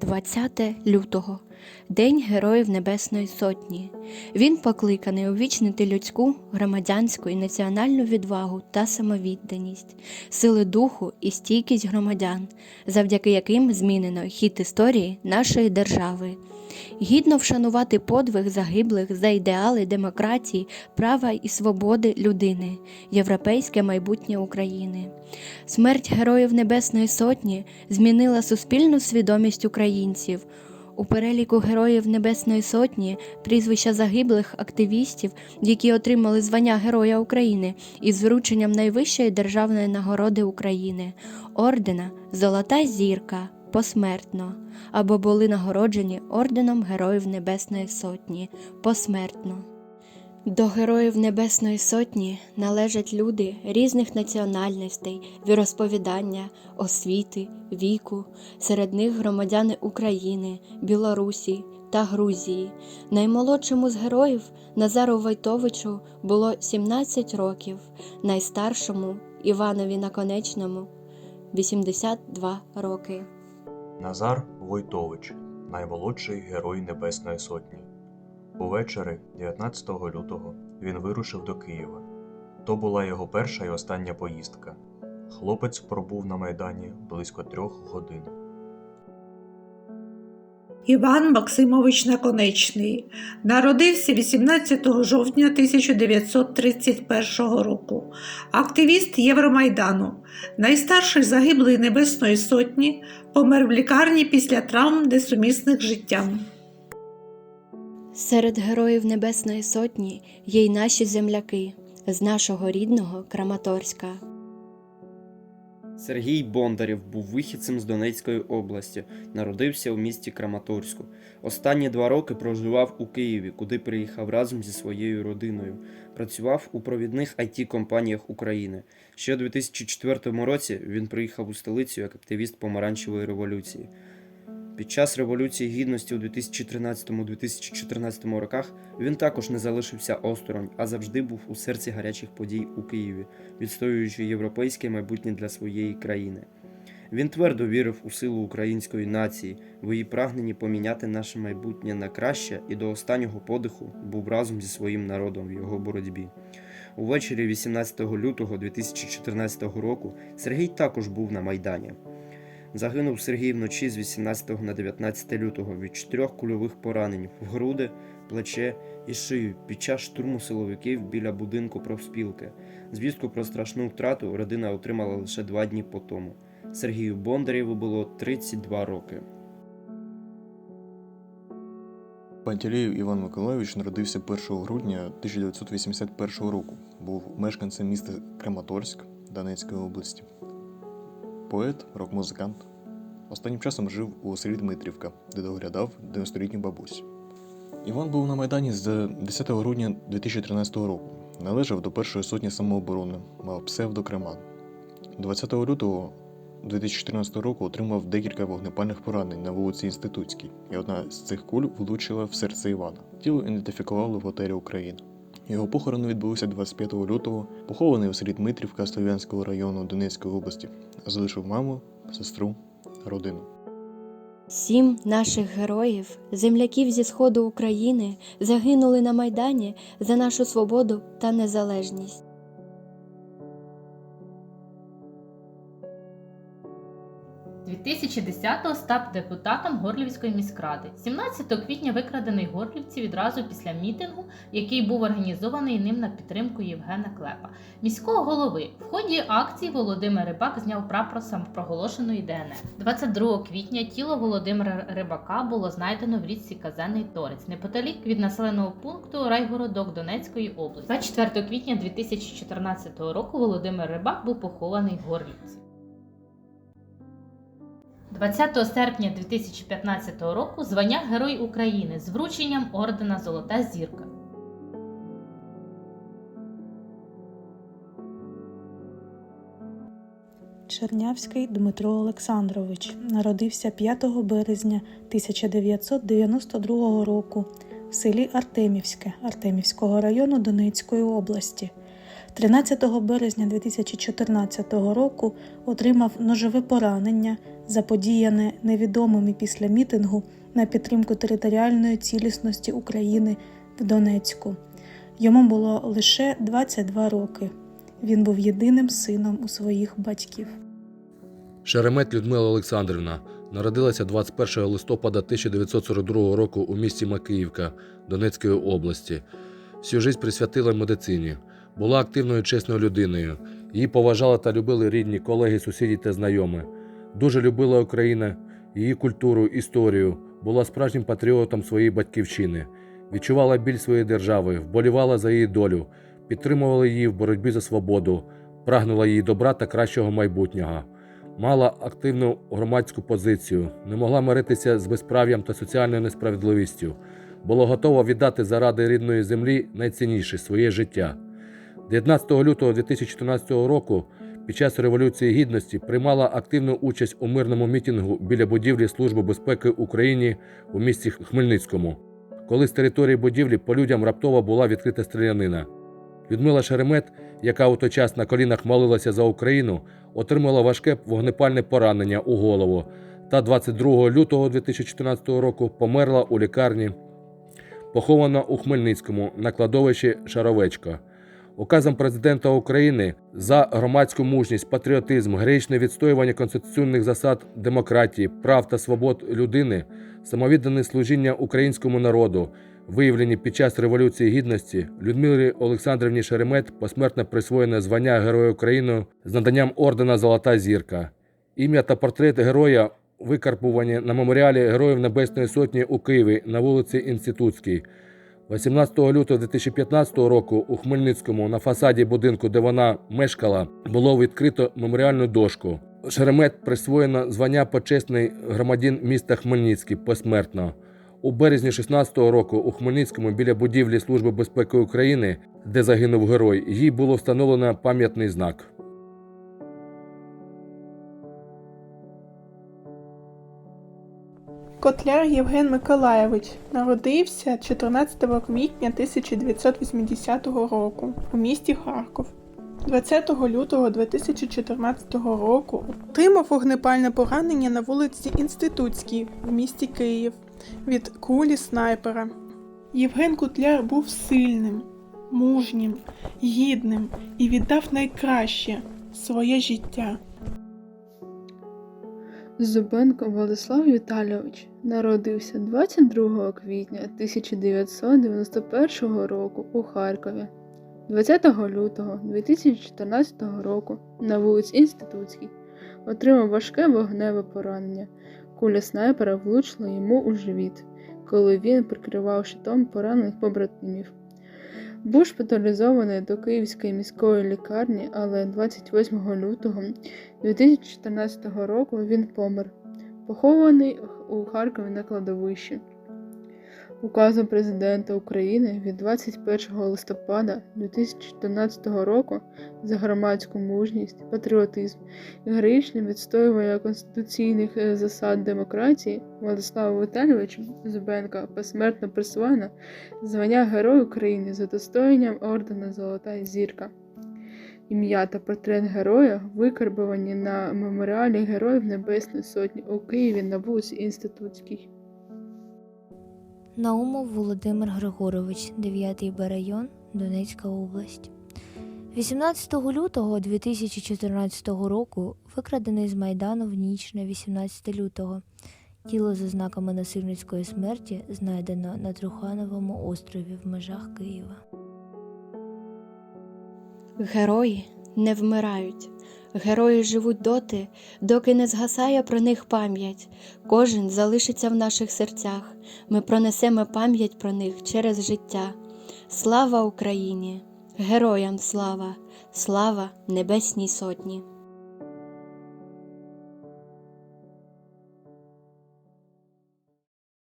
20 лютого День Героїв Небесної Сотні. Він покликаний увічнити людську, громадянську і національну відвагу та самовідданість, сили духу і стійкість громадян, завдяки яким змінено хід історії нашої держави. Гідно вшанувати подвиг загиблих за ідеали демократії, права і свободи людини, європейське майбутнє України. Смерть Героїв Небесної Сотні змінила суспільну свідомість українців. У переліку Героїв Небесної Сотні прізвища загиблих активістів, які отримали звання Героя України із врученням найвищої державної нагороди України ордена Золота зірка посмертно або були нагороджені орденом Героїв Небесної Сотні посмертно. До Героїв Небесної Сотні належать люди різних національностей, віросповідання, освіти, віку, серед них громадяни України, Білорусі та Грузії. Наймолодшому з героїв Назару Войтовичу було 17 років, найстаршому Іванові Наконечному 82 роки. Назар Войтович, наймолодший герой Небесної Сотні. Увечері 19 лютого він вирушив до Києва. То була його перша і остання поїздка. Хлопець пробув на майдані близько трьох годин. Іван Максимович Наконечний народився 18 жовтня 1931 року. Активіст Євромайдану, найстарший загиблий Небесної Сотні, помер в лікарні після травм несумісних життям. Серед героїв Небесної Сотні є й наші земляки з нашого рідного Краматорська. Сергій Бондарєв був вихідцем з Донецької області, народився у місті Краматорську. Останні два роки проживав у Києві, куди приїхав разом зі своєю родиною. Працював у провідних it компаніях України. Ще у 2004 році він приїхав у столицю як активіст помаранчевої революції. Під час Революції Гідності у 2013-2014 роках він також не залишився осторонь, а завжди був у серці гарячих подій у Києві відстоюючи європейське майбутнє для своєї країни. Він твердо вірив у силу української нації, в її прагненні поміняти наше майбутнє на краще і до останнього подиху був разом зі своїм народом в його боротьбі. Увечері 18 лютого 2014 року Сергій також був на Майдані. Загинув Сергій вночі з 18 на 19 лютого від чотирьох кульових поранень в груди, плече і шию під час штурму силовиків біля будинку профспілки. Звістку про страшну втрату родина отримала лише два дні по тому. Сергію Бондарєву було 32 роки. Пантелеєв Іван Миколайович народився 1 грудня 1981 року. Був мешканцем міста Краматорськ Донецької області. Поет, рок-музикант. Останнім часом жив у селі Дмитрівка, де доглядав 90-літню бабусь. Іван був на Майдані з 10 грудня 2013 року. Належав до першої сотні самооборони, мав псевдо Креман. 20 лютого 2014 року отримав декілька вогнепальних поранень на вулиці Інститутській, і одна з цих куль влучила в серце Івана. Тіло ідентифікували в готелі Україна. Його похорони відбулися 25 лютого, похований у селі Дмитрівка Слов'янського району Донецької області. Залишив маму, сестру, родину. Сім наших героїв, земляків зі сходу України, загинули на Майдані за нашу свободу та незалежність. 2010-го став депутатом Горлівської міськради. 17 квітня викрадений Горлівці відразу після мітингу, який був організований ним на підтримку Євгена Клепа, міського голови. В ході акції Володимир Рибак зняв прапор самопроголошеної ДНР. 22 квітня тіло Володимира Рибака було знайдено в річці Казенний Торець, неподалік від населеного пункту Райгородок Донецької області. 24 квітня 2014 року Володимир Рибак був похований в Горлівці. 20 серпня 2015 року звання Герой України з врученням ордена Золота зірка. Чернявський Дмитро Олександрович народився 5 березня 1992 року в селі Артемівське Артемівського району Донецької області. 13 березня 2014 року отримав ножове поранення, заподіяне невідомими після мітингу на підтримку територіальної цілісності України в Донецьку. Йому було лише 22 роки. Він був єдиним сином у своїх батьків. Шеремет Людмила Олександрівна народилася 21 листопада 1942 року у місті Макіївка Донецької області. Всю життя присвятила медицині. Була активною чесною людиною. Її поважали та любили рідні, колеги, сусіді та знайомі. Дуже любила Україну, її культуру, історію, була справжнім патріотом своєї батьківщини, відчувала біль своєї держави, вболівала за її долю, підтримувала її в боротьбі за свободу, прагнула її добра та кращого майбутнього. Мала активну громадську позицію, не могла миритися з безправ'ям та соціальною несправедливістю, була готова віддати заради рідної землі найцінніше своє життя. 19 лютого 2014 року під час Революції Гідності приймала активну участь у мирному мітингу біля будівлі Служби безпеки України у місті Хмельницькому, коли з території будівлі по людям раптово була відкрита стрілянина. Людмила Шеремет, яка у той час на колінах молилася за Україну, отримала важке вогнепальне поранення у голову та 22 лютого 2014 року померла у лікарні, похована у Хмельницькому на кладовищі Шаровечко. Указом президента України за громадську мужність, патріотизм, героїчне відстоювання конституційних засад демократії, прав та свобод людини, самовіддане служіння українському народу, виявлені під час Революції Гідності, Людмилі Олександрівні Шеремет посмертно присвоєне звання Героя України з наданням ордена Золота зірка. Ім'я та портрет героя викарпувані на меморіалі Героїв Небесної Сотні у Києві на вулиці Інститутській. 18 лютого 2015 року у Хмельницькому на фасаді будинку, де вона мешкала, було відкрито меморіальну дошку. Шеремет присвоєно звання почесний громадян міста Хмельницький посмертно. У березні 16-го року у Хмельницькому біля будівлі Служби безпеки України, де загинув герой, їй було встановлено пам'ятний знак. Котляр Євген Миколаєвич народився 14 квітня 1980 року у місті Харков. 20 лютого 2014 року отримав вогнепальне поранення на вулиці Інститутській в місті Київ від кулі снайпера. Євген Кутляр був сильним, мужнім, гідним і віддав найкраще своє життя. Зубенко Владислав Віталійович народився 22 квітня 1991 року у Харкові. 20 лютого 2014 року на вулиці Інститутській отримав важке вогневе поранення. Куля снайпера влучила йому у живіт, коли він прикривав щитом поранених побратимів. Був шпиталізований до Київської міської лікарні, але 28 лютого 2014 року він помер, похований у Харкові на кладовищі. Указом президента України від 21 листопада 2014 року за громадську мужність, патріотизм і героїчне відстоювання конституційних е, засад демократії Владиславу Віталійовичу Зубенка посмертно присвоєно звання Герой України за достоянням ордена Золота зірка. Ім'я та портрет героя викарбовані на меморіалі Героїв Небесної Сотні у Києві на вулиці Інститутській. Наумов Володимир Григорович, 9 Б район, Донецька область. 18 лютого 2014 року викрадений з Майдану в ніч на 18 лютого. Тіло за знаками насильницької смерті знайдено на Трухановому острові в межах Києва. Герої не вмирають. Герої живуть доти, доки не згасає про них пам'ять. Кожен залишиться в наших серцях. Ми пронесемо пам'ять про них через життя. Слава Україні! Героям слава! Слава Небесній Сотні!